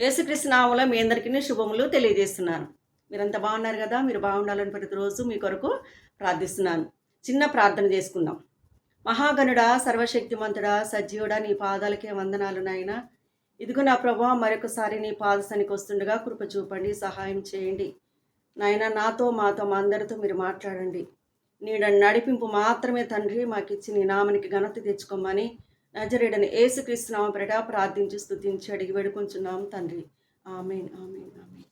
యేసుక్రీస్తు నామంలో మీ అందరికీ శుభములు తెలియజేస్తున్నాను. మీరంతా బాగున్నారు కదా? మీరు బాగుండాలని ప్రతిరోజు మీ కొరకు ప్రార్థిస్తున్నాను. చిన్న ప్రార్థన చేసుకుందాం. మహాగణుడా సర్వశక్తిమంతుడా సజీవుడా నీ పాదాలకే వందనాలు నాయన. ఇదిగో నా ప్రభా మరొకసారి నీ పాదశానికి వస్తుండగా కృప చూపండి సహాయం చేయండి. నాయన నాతో మాతో మా అందరితో మీరు మాట్లాడండి. నీడ నడిపింపు మాత్రమే తండ్రి మాకు నీ నామనికి ఘనత తెచ్చుకోమని నజరేడని ఏసుక్రీస్తు నామ పెరట ప్రార్థించి స్థుతించి అడిగి వేడుకుంటున్నాం తండ్రి. Amen amen amen.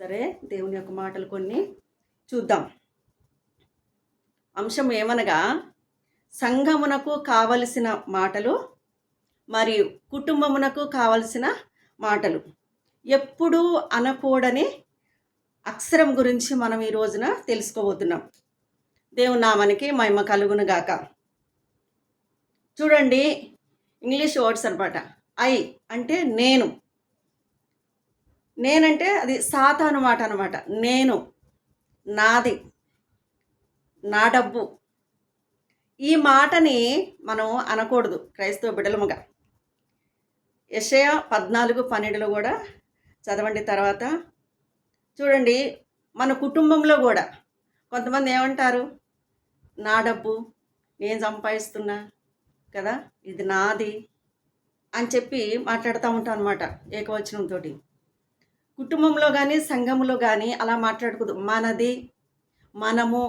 సరే దేవుని యొక్క మాటలు కొన్ని చూద్దాం. అంశం ఏమనగా సంఘమునకు కావలసిన మాటలు మరియు కుటుంబమునకు కావలసిన మాటలు. ఎప్పుడూ అనకూడని అక్షరం గురించి మనం ఈ రోజున తెలుసుకోబోతున్నాం. దేవుని నామానికి మహిమ కలుగును గాక చూడండి ఇంగ్లీష్ వర్డ్స్ అనమాట ఐ అంటే నేను. నేనంటే అది సాత అనమాట అనమాట నేను నాది నా డబ్బు. ఈ మాటని మనం అనకూడదు క్రైస్తవ బిడలముగా యషయ పద్నాలుగు పన్నెండులో కూడా చదవండి తర్వాత. చూడండి మన కుటుంబంలో కూడా కొంతమంది ఏమంటారు? నా డబ్బు నేను సంపాదిస్తున్నా. కదా? ఇది నాది అని చెప్పి మాట్లాడుతూ ఉంటాం అనమాట ఏకవచనంతో కుటుంబంలో కానీ సంఘంలో కానీ అలా మాట్లాడకూడదు. మనది మనము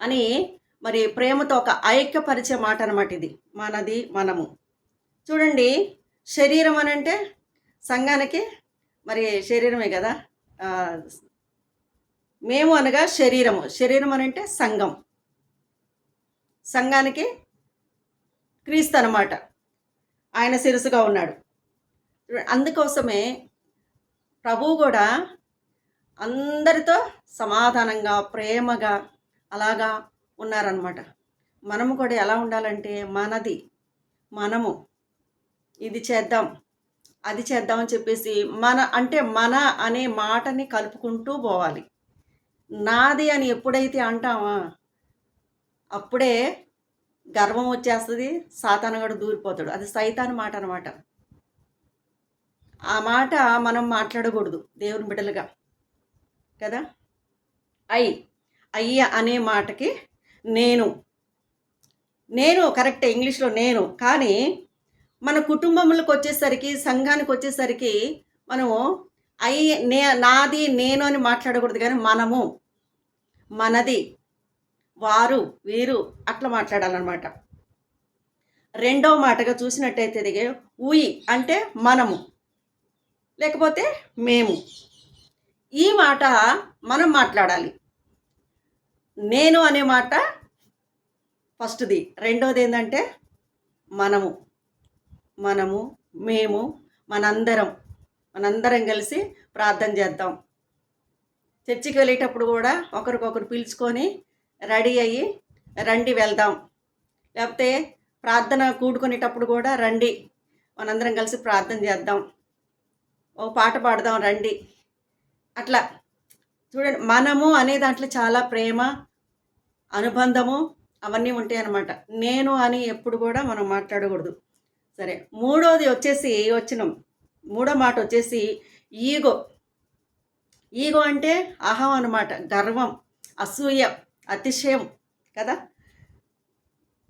అని మరి ప్రేమతో ఒక ఐక్యపరిచే మాట అనమాట ఇది. మనది మనము. చూడండి శరీరం అని అంటే సంఘానికి మరి శరీరమే కదా? మేము అనగా శరీరము. శరీరం అని అంటే సంఘం. సంఘానికి క్రీస్తు అనమాట ఆయన శిరసుగా ఉన్నాడు. అందుకోసమే ప్రభువు కూడా అందరితో సమాధానంగా ప్రేమగా అలాగా ఉన్నారనమాట మనము కూడా ఎలా ఉండాలంటే మనది మనము ఇది చేద్దాం అది చేద్దాం అని చెప్పేసి మన అంటే మన అనే మాటని కలుపుకుంటూ పోవాలి. నాది అని ఎప్పుడైతే అంటామా అప్పుడే గర్వం వచ్చేస్తుంది సాతానగాడు దూరిపోతాడు. అది సైతాన్ మాట అనమాట ఆ మాట మనం మాట్లాడకూడదు దేవుని బిడ్డలుగా. కదా? అయ్యి అయ్య అనే మాటకి నేను నేను కరెక్టే ఇంగ్లీష్లో నేను కానీ మన కుటుంబములకు వచ్చేసరికి సంఘానికి వచ్చేసరికి మనము అయ్యి నే నాది నేను అని మాట్లాడకూడదు కానీ మనము మనది. వారు వీరు అట్లా మాట్లాడాలన్నమాట. రెండవ మాటగా చూసినట్టయితే దిగే ఉయి అంటే మనము లేకపోతే మేము. ఈ మాట మనం మాట్లాడాలి. నేను అనే మాట ఫస్ట్ది. రెండోది ఏంటంటే మనము. మనము మేము మనందరం. మనందరం కలిసి ప్రార్థన చేద్దాం. చర్చికి వెళ్ళేటప్పుడు కూడా ఒకరికొకరు పిలుచుకొని రెడీ అయ్యి రండి వెళ్దాం. లేకపోతే ప్రార్థన కూడుకునేటప్పుడు కూడా రండి. మనందరం కలిసి ప్రార్థన చేద్దాం. ఓ పాట పాడదాం రండి. అట్లా చూడండి మనము అనే దాంట్లో చాలా ప్రేమ అనుబంధము అవన్నీ ఉంటాయి అన్నమాట. నేను అని ఎప్పుడు కూడా మనం మాట్లాడకూడదు. సరే మూడోది వచ్చేసి వచ్చిన. మూడో మాట వచ్చేసి ఈగో. ఈగో అంటే అహం అన్నమాట గర్వం అసూయ. అతిశయం కదా?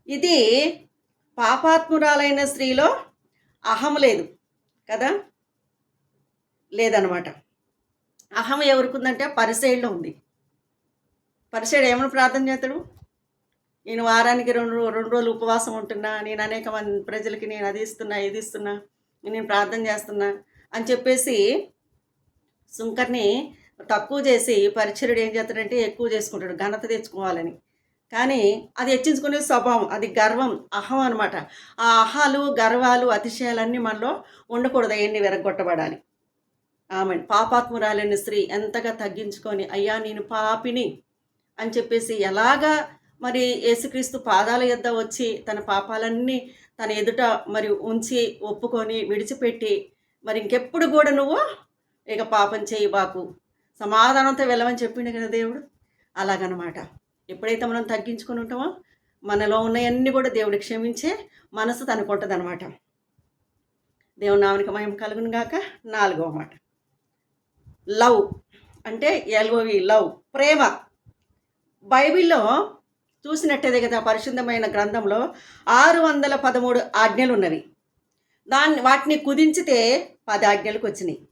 ఇది పాపాత్మురాలైన స్త్రీలో అహం లేదు కదా? లేదనమాట. అహం ఎవరికి ఉందంటే పరిసైడ్లో ఉంది. పరిసైడ్ ఏమని ప్రార్థన చేస్తాడు? నేను వారానికి రెండు రెండు రోజులు ఉపవాసం ఉంటున్నా నేను అనేక మంది ప్రజలకి నేను అది ఇస్తున్నా ఇది ఇస్తున్నా నేను ప్రార్థన చేస్తున్నా అని చెప్పేసి సుంకర్ని తక్కువ చేసి పరిచరుడు ఏం చేస్తాడంటే ఎక్కువ చేసుకుంటాడు ఘనత తెచ్చుకోవాలని. కానీ అది హెచ్చించుకునే స్వభావం అది గర్వం అహం అనమాట ఆ అహాలు గర్వాలు అతిశయాలన్నీ మనలో ఉండకూడదు అవన్నీ విరగొట్టబడాలి ఆమె పాపాత్మురాలైన స్త్రీ ఎంతగా తగ్గించుకొని అయ్యా నేను పాపిని అని చెప్పేసి ఎలాగా మరి యేసుక్రీస్తు పాదాల యొద్ద వచ్చి తన పాపాలన్నీ తన ఎదుట మరి ఉంచి ఒప్పుకొని విడిచిపెట్టి మరి ఇంకెప్పుడు కూడా నువ్వు ఇక పాపం చేయబాకు. సమాధానంతో వెళ్ళమని చెప్పిండు కదా దేవుడు? అలాగనమాట. ఎప్పుడైతే మనం తగ్గించుకుని ఉంటామో మనలో ఉన్నవన్నీ కూడా దేవుడు క్షమించే మనసు తనకు ఉంటుంది అనమాట దేవుని నామనికి మహిమ కలుగును గాక. నాలుగవ మాట. లవ్ అంటే ఎల్ఓవి లవ్ ప్రేమ. బైబిల్లో చూసినట్టేదే కదా పరిశుద్ధమైన గ్రంథంలో ఆరు వందల పదమూడు ఆజ్ఞలు ఉన్నవి దాన్ని వాటిని కుదించితే పది ఆజ్ఞలకు వచ్చినాయి.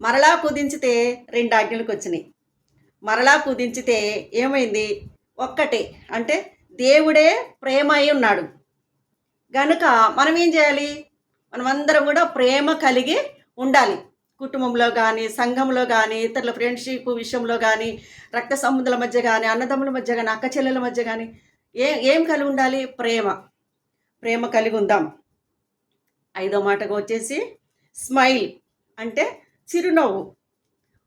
మరలా కుదించితే రెండు ఆజ్ఞలకు వచ్చినాయి. మరలా కుదించితే ఏమైంది? ఒక్కటే అంటే దేవుడే ప్రేమ అయి ఉన్నాడు. గనుక మనం ఏం చేయాలి? మనమందరం కూడా ప్రేమ కలిగి ఉండాలి. కుటుంబంలో కానీ సంఘంలో కానీ ఇతరుల ఫ్రెండ్షిప్ విషయంలో కానీ రక్త సంబంధుల మధ్య కానీ అన్నదమ్ముల మధ్య కానీ అక్క చెల్లెల మధ్య కానీ ఏ ఏం కలిగి ఉండాలి? ప్రేమ. ప్రేమ కలిగి ఉందాం. ఐదో మాటగా వచ్చేసి స్మైల్ అంటే చిరునవ్వు.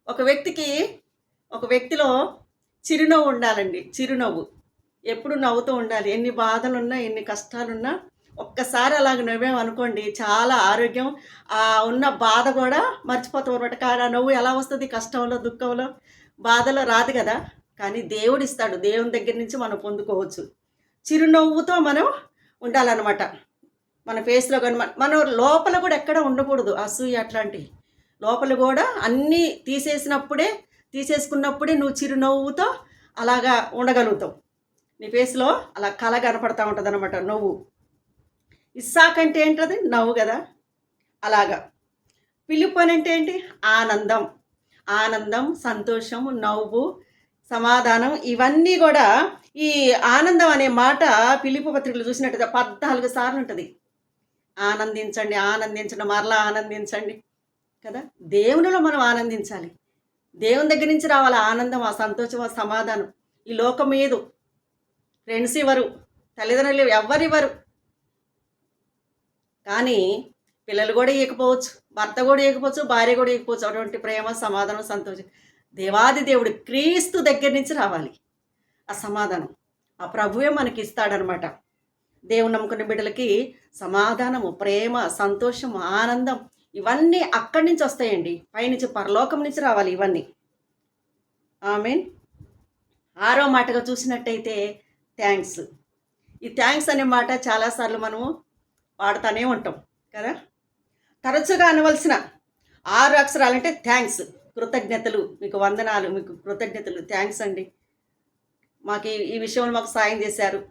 ఒక వ్యక్తికి ఒక వ్యక్తిలో చిరునవ్వు ఉండాలండి. చిరునవ్వు. ఎప్పుడు నవ్వుతూ ఉండాలి. ఎన్ని బాధలున్నా ఎన్ని కష్టాలున్నా ఒక్కసారి అలాగ నవ్వామనుకోండి చాలా ఆరోగ్యం. ఆ ఉన్న బాధ కూడా మర్చిపోతాం అనమాట కానీ ఆ నవ్వు ఎలా వస్తుంది? కష్టంలో దుఃఖంలో? బాధలో రాదు కదా. కానీ దేవుడు ఇస్తాడు. దేవుని దగ్గర నుంచి మనం పొందుకోవచ్చు. చిరునవ్వుతో మనం ఉండాలన్నమాట. మన ఫేస్లో కానీ మన మన లోపల కూడా ఎక్కడ ఉండకూడదు. అసూయ అట్లాంటివి. లోపల కూడా అన్నీ తీసేసినప్పుడే తీసేసుకున్నప్పుడే నువ్వు చిరునవ్వుతో అలాగా ఉండగలుగుతావు. నీ ఫేస్లో అలా కళ కనపడతా ఉంటుంది అనమాట నవ్వు. ఇస్సాక్ అంటే ఏంటది? నవ్వు కదా. అలాగా. పిలుపు అని అంటే ఏంటి? ఆనందం. ఆనందం సంతోషం నవ్వు సమాధానం ఇవన్నీ కూడా ఈ ఆనందం అనే మాట పిలుపు పత్రికలు చూసినట్టుగా పద్నాలుగు సార్లు ఉంటుంది. ఆనందించండి ఆనందించండి మరలా ఆనందించండి. కదా? దేవునిలో మనం ఆనందించాలి. దేవుని దగ్గర నుంచి రావాలి ఆనందం ఆ సంతోషం ఆ సమాధానం. ఈ లోకం ఏదు. ఫ్రెండ్స్ ఇవ్వరు. తల్లిదండ్రులు ఎవరివ్వరు కానీ పిల్లలు కూడా ఇవ్వకపోవచ్చు భర్త కూడా ఇవ్వకపోవచ్చు భార్య కూడా ఇవ్వకపోవచ్చు అటువంటి ప్రేమ సమాధానం సంతోషం. దేవాది దేవుడు క్రీస్తు దగ్గర నుంచి రావాలి. ఆ సమాధానం. ఆ ప్రభువే మనకి ఇస్తాడనమాట. దేవుని నమ్ముకున్న బిడ్డలకి సమాధానము ప్రేమ సంతోషం ఆనందం. ఇవన్నీ అక్కడి నుంచి వస్తాయండి. పైనుంచి పరలోకం నుంచి రావాలి ఇవన్నీ. మీన్ ఆరో మాటగా చూసినట్టయితే థ్యాంక్స్. ఈ థ్యాంక్స్ అనే మాట చాలాసార్లు మనము వాడుతూనే ఉంటాం కదా? తరచుగా అనవలసిన ఆరు అక్షరాలంటే థ్యాంక్స్. కృతజ్ఞతలు. మీకు వందనాలు. మీకు కృతజ్ఞతలు. థ్యాంక్స్ అండి. మాకు ఈ ఈ విషయంలో మాకు సాయం చేశారు.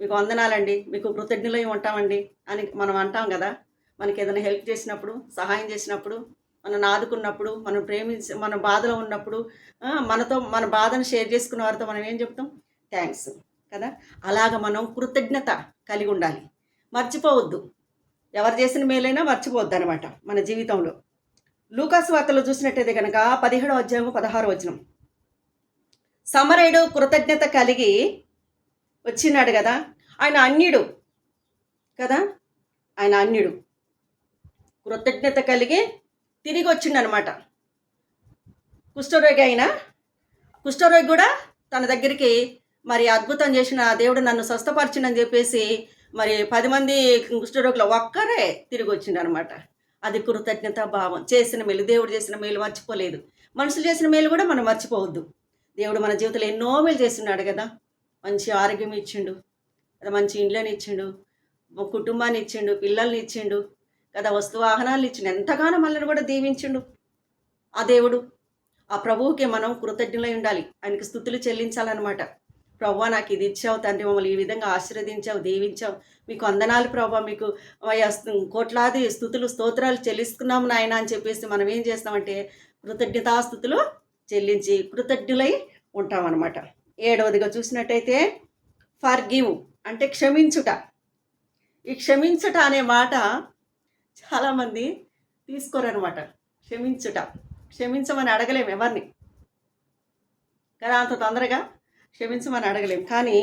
మీకు వందనాలండి. మీకు కృతజ్ఞులై ఉంటామండి అని మనం అంటాం కదా? మనకి ఏదైనా హెల్ప్ చేసినప్పుడు సహాయం చేసినప్పుడు మనం ఆదుకున్నప్పుడు మనం ప్రేమించి మన బాధలో ఉన్నప్పుడు మనతో మన బాధను షేర్ చేసుకున్న వారితో మనం ఏం చెప్తాం? థ్యాంక్స్. కదా? అలాగ మనం కృతజ్ఞత కలిగి ఉండాలి. మర్చిపోవద్దు. ఎవరు చేసిన మేలైనా మర్చిపోవద్దు అనమాట మన జీవితంలో. లూకాసు వార్తలో చూసినట్టయితే కనుక పదిహేడో అధ్యాయం పదహారు వచనం. సమరయుడు కృతజ్ఞత కలిగి వచ్చినాడు కదా? ఆయన అన్యుడు. కదా? ఆయన అన్యుడు. కృతజ్ఞత కలిగి తిరిగి వచ్చిండనమాట కుష్ఠరోగి అయినా కుష్ఠరోగి కూడా తన దగ్గరికి మరి అద్భుతం చేసిన దేవుడు నన్ను స్వస్థపరిచిండని చెప్పేసి మరి పది మంది కుష్ఠరోగులు ఒక్కరే తిరిగి వచ్చిండనమాట అది కృతజ్ఞత భావం. చేసిన మేలు దేవుడు చేసిన మేలు మర్చిపోలేదు. మనుషులు చేసిన మేలు కూడా మనం మర్చిపోవద్దు. దేవుడు మన జీవితంలో ఎన్నో మేలు చేస్తున్నాడు కదా. మంచి ఆరోగ్యం ఇచ్చిండు మంచి ఇండ్లని ఇచ్చిండు కుటుంబాన్ని ఇచ్చిండు పిల్లల్ని ఇచ్చిండు కదా వస్తు వాహనాలు ఇచ్చిన ఎంతగానో మనల్ని కూడా దీవించిండు ఆ దేవుడు. ఆ ప్రభువుకి మనం కృతజ్ఞులై ఉండాలి. ఆయనకి స్థుతులు చెల్లించాలన్నమాట. ప్రభా నాకు ఇది ఇచ్చావు తండ్రి మమ్మల్ని ఈ విధంగా ఆశీర్వదించావు దీవించావు. మీకు వందనాలు ప్రభా మీకు కోట్లాది స్థుతులు స్తోత్రాలు చెల్లిస్తున్నాము నాయన అని చెప్పేసి మనం ఏం చేస్తామంటే కృతజ్ఞతాస్థుతులు చెల్లించి కృతజ్ఞులై ఉంటామన్నమాట. ఏడవదిగా చూసినట్టయితే ఫర్ గివ్ అంటే క్షమించుట. ఈ క్షమించుట అనే మాట చాలామంది తీసుకోరనమాట క్షమించుట. క్షమించమని అడగలేము ఎవరిని. కదా అంత తొందరగా? క్షమించమని అడగలేం. కానీ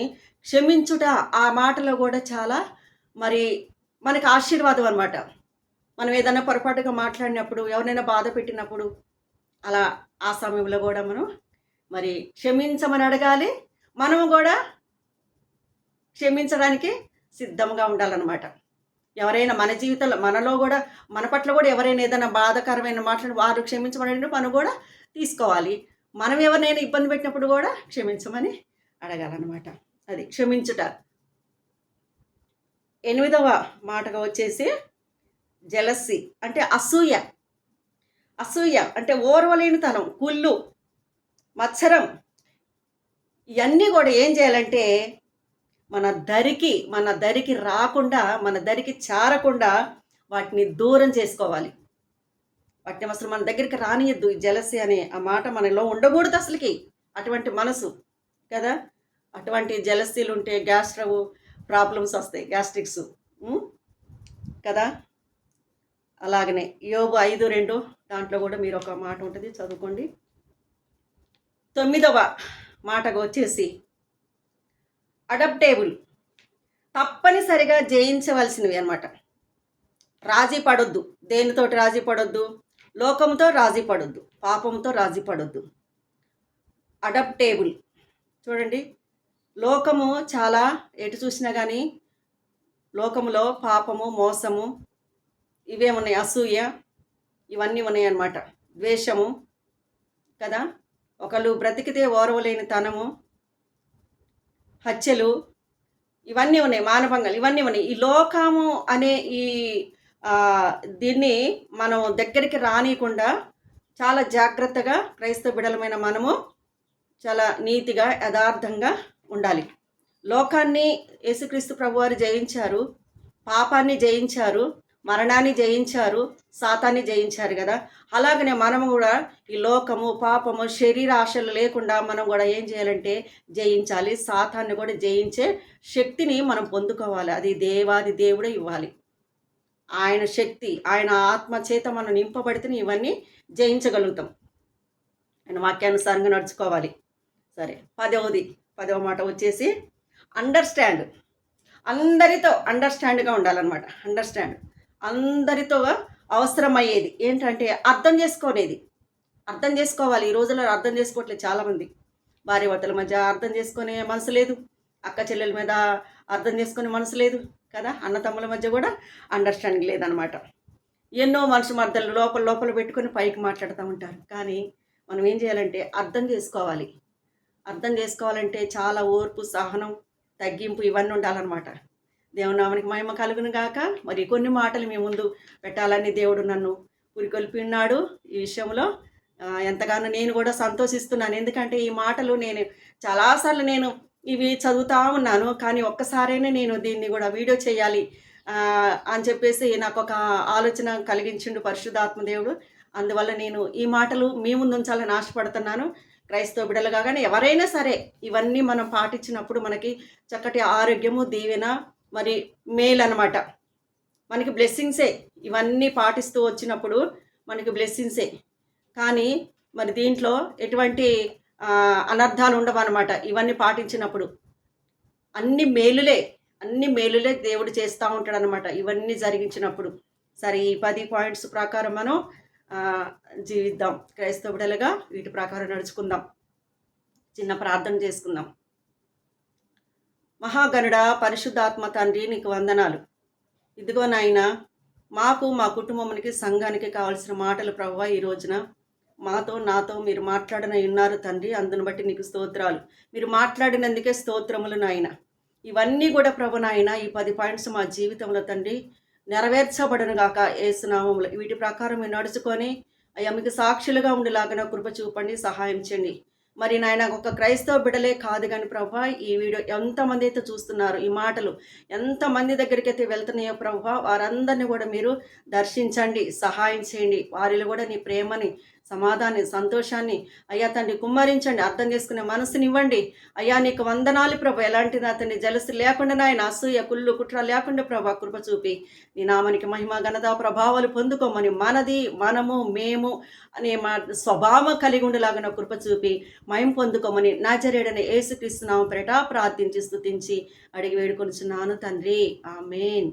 క్షమించుట ఆ మాటలో కూడా చాలా మరి మనకి ఆశీర్వాదం అనమాట మనం ఏదైనా పొరపాటుగా మాట్లాడినప్పుడు ఎవరైనా బాధ పెట్టినప్పుడు అలా ఆ సమయంలో కూడా మనం మరి క్షమించమని అడగాలి. మనము కూడా క్షమించడానికి సిద్ధంగా ఉండాలన్నమాట. ఎవరైనా మన జీవితంలో మనలో కూడా మన పట్ల కూడా ఎవరైనా ఏదైనా బాధాకరమైన మాటలు వారు క్షమించమని మనం కూడా తీసుకోవాలి. మనం ఎవరినైనా ఇబ్బంది పెట్టినప్పుడు కూడా క్షమించమని అడగాలన్నమాట. అది క్షమించుట. ఎనిమిదవ మాటగా వచ్చేసి జలస్సి అంటే అసూయ. అసూయ అంటే ఓర్వలేనితనం కుళ్ళు మత్సరం. ఇవన్నీ కూడా ఏం చేయాలంటే మన దరికి మన దరికి రాకుండా మన దరికి చారకుండా వాటిని దూరం చేసుకోవాలి. వాటిని అసలు మన దగ్గరికి రానియద్దు. ఈ జలసి అనే ఆ మాట మనలో ఉండకూడదు అసలుకి. అటువంటి మనసు కదా? అటువంటి జలసీలు ఉంటే గ్యాస్ట్రవ్ ప్రాబ్లమ్స్ వస్తాయి గ్యాస్ట్రిక్స్. కదా? అలాగనే. యోగు ఐదు రెండు. దాంట్లో కూడా మీరు ఒక మాట ఉంటుంది చదువుకోండి. తొమ్మిదవ మాటకు వచ్చేసి అడప్టేబుల్ తప్పనిసరిగా జయించవలసినవి అనమాట రాజీ పడొద్దు. దేనితోటి రాజీ పడొద్దు? లోకంతో రాజీ పడొద్దు. పాపంతో రాజీ పడొద్దు. అడప్టేబుల్ చూడండి. లోకము చాలా ఎటు చూసినా కానీ లోకములో పాపము మోసము ఇవే ఉన్నాయి. అసూయ ఇవన్నీ ఉన్నాయి అన్నమాట. ద్వేషము కదా? ఒకళ్ళు బ్రతికితే ఓర్వలేని తనము హత్యలు ఇవన్నీ ఉన్నాయి మానభంగాలు ఇవన్నీ ఉన్నాయి. ఈ లోకము అనే ఈ దీన్ని మనం దగ్గరికి రానియకుండా చాలా జాగ్రత్తగా క్రైస్తవ బిడలమైన మనము చాలా నీతిగా యథార్థంగా ఉండాలి. లోకాన్ని యేసుక్రీస్తు ప్రభువారు జయించారు పాపాన్ని జయించారు మరణాన్ని జయించారు సాతాన్ని జయించారు కదా. అలాగనే మనము కూడా ఈ లోకము పాపము శరీర ఆశలు లేకుండా మనం కూడా ఏం చేయాలంటే జయించాలి. సాతాన్ని కూడా జయించే శక్తిని మనం పొందుకోవాలి. అది దేవాది దేవుడే ఇవ్వాలి. ఆయన శక్తి ఆయన ఆత్మ చేత మనం నింపబడితే ఇవన్నీ జయించగలుగుతాం. ఆయన వాక్యానుసారంగా నడుచుకోవాలి. సరే పదవది పదవ మాట వచ్చేసి అండర్స్టాండ్ అందరితో అండర్స్టాండ్గా ఉండాలన్నమాట. అండర్స్టాండ్ అందరితో అవసరమయ్యేది. ఏంటంటే అర్థం చేసుకునేది. అర్థం చేసుకోవాలి. ఈ రోజుల్లో అర్థం చేసుకోవట్లేదు చాలామంది. భార్య భర్తల మధ్య అర్థం చేసుకునే మనసు లేదు. అక్క చెల్లెల మీద అర్థం చేసుకునే మనసు లేదు కదా? అన్నతమ్ముల మధ్య కూడా అండర్స్టాండింగ్ లేదనమాట ఎన్నో మనసు మర్దలు లోపల లోపల పెట్టుకొని పైకి మాట్లాడుతూ ఉంటారు. కానీ మనం ఏం చేయాలంటే అర్థం చేసుకోవాలి. అర్థం చేసుకోవాలంటే చాలా ఓర్పు సహనం తగ్గింపు ఇవన్నీ ఉండాలన్నమాట. దేవునామనికి మహిమ కలుగును గాక. మరి కొన్ని మాటలు మీ ముందు పెట్టాలని దేవుడు నన్ను పురికొల్పి ఉన్నాడు ఈ విషయంలో. ఎంతగానో నేను కూడా సంతోషిస్తున్నాను. ఎందుకంటే ఈ మాటలు నేను చాలాసార్లు నేను ఇవి చదువుతూ ఉన్నాను. కానీ ఒక్కసారైనా నేను దీన్ని కూడా వీడియో చేయాలి అని చెప్పేసి నాకు ఒక ఆలోచన కలిగించిండు పరిశుద్ధాత్మ దేవుడు. అందువల్ల నేను ఈ మాటలు మీ ముందు ఉంచాలని ఆశపడుతున్నాను. క్రైస్తవ బిడలుగా కానీ ఎవరైనా సరే ఇవన్నీ మనం పాటించినప్పుడు మనకి చక్కటి ఆరోగ్యము దీవెన మరి మేల్ అనమాట మనకి బ్లెస్సింగ్సే ఇవన్నీ పాటిస్తూ వచ్చినప్పుడు మనకి బ్లెస్సింగ్సే కానీ మరి దీంట్లో ఎటువంటి అనర్థాలు ఉండవు అనమాట ఇవన్నీ పాటించినప్పుడు. అన్ని మేలులే. అన్ని మేలులే దేవుడు చేస్తూ ఉంటాడనమాట ఇవన్నీ జరిగించినప్పుడు. సరే ఈ పది పాయింట్స్ ప్రకారం మనం జీవిద్దాం. క్రైస్తవుడలుగా వీటి ప్రకారం నడుచుకుందాం. చిన్న ప్రార్థన చేసుకుందాం. మహాగణుడ పరిశుద్ధాత్మ తండ్రి నీకు వందనాలు. ఇదిగో నాయన మాకు మా కుటుంబానికి సంఘానికి కావాల్సిన మాటలు ప్రవ్వ ఈ రోజున మాతో నాతో మీరు మాట్లాడన ఉన్నారు తండ్రి అందును బట్టి నీకు స్తోత్రాలు. మీరు మాట్లాడినందుకే స్తోత్రములు నాయన. ఇవన్నీ కూడా ప్రభు నాయన ఈ పది పాయింట్స్ మా జీవితంలో తండ్రి నెరవేర్చబడను గాక ఏసునామంలో వీటి ప్రకారం మీరు నడుచుకొని అయ్యా మీకు సాక్షులుగా ఉండేలాగా కృప చూపండి సహాయం చేయండి. మరి నాయన ఒక క్రైస్తవ బిడలే కాదు కానీ ప్రభా ఈ వీడియో ఎంతమంది అయితే చూస్తున్నారు ఈ మాటలు ఎంతమంది దగ్గరికి అయితే వెళ్తున్నాయో ప్రభా వారందరినీ కూడా మీరు దర్శించండి సహాయం చేయండి. వారిలో కూడా నీ ప్రేమని సమాధాన్ని సంతోషాన్ని అయ్యా తండ్రి కుమ్మరించండి అర్థం చేసుకునే మనసునివ్వండి. అయ్యా నీకు వందనాలు ప్రభు. ఎలాంటిది అతన్ని జలసి లేకుండా నాయన అసూయ కుళ్ళు కుట్ర లేకుండా ప్రభా కృప చూపి నీ నామనికి మహిమ ఘనత ప్రభావాలు పొందుకోమని మనది మనము మేము అనే మా స్వభావం కలిగి ఉండేలాగా కృప చూపి మహిమ పొందుకోమని నాజరేడని ఏసుక్రీస్తు నామ ప్రార్థించి స్థుతించి అడిగి వేడుకొనిచున్నాను తండ్రి. ఆమెన్.